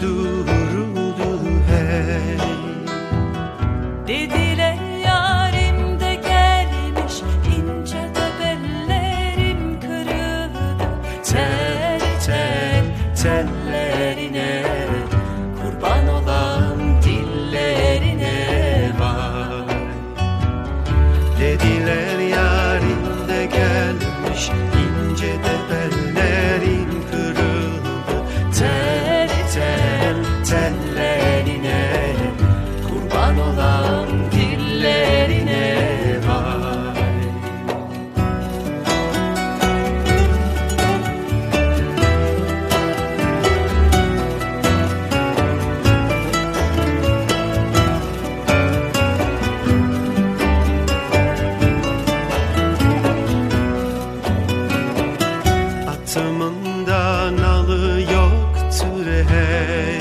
duruldu hey Dediler yarim de gelmiş ince de kırıldı. Sırtımında nalı yoktur hey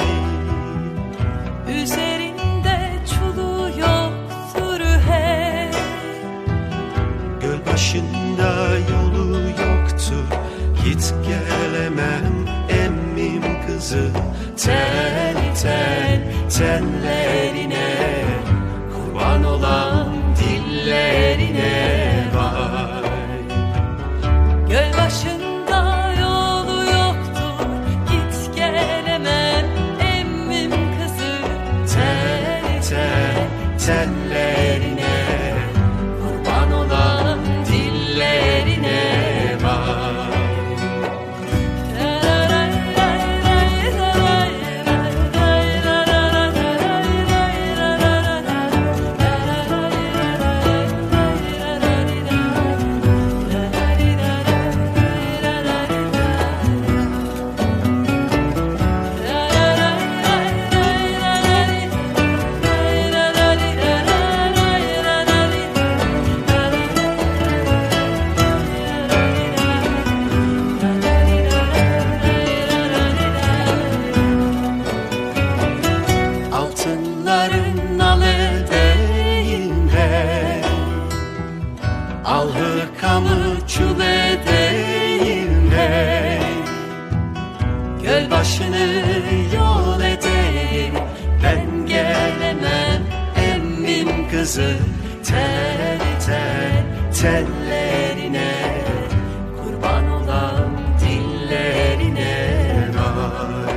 Üzerinde çulu yoktur hey Göl başında yolu yoktur Git gelemem emmim kızı. Tel tel tellerine tellerine Kurban Göl başını yol edeyim. Ben gelemem emmim kızı. Tel tel tellerine. Kurban olan dillerine. Vay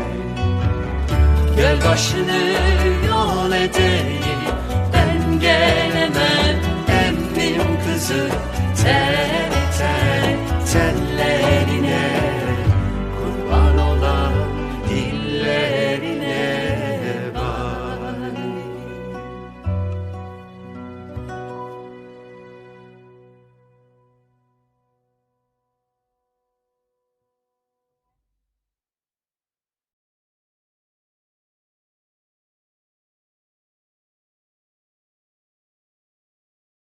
Göl başını yol edeyim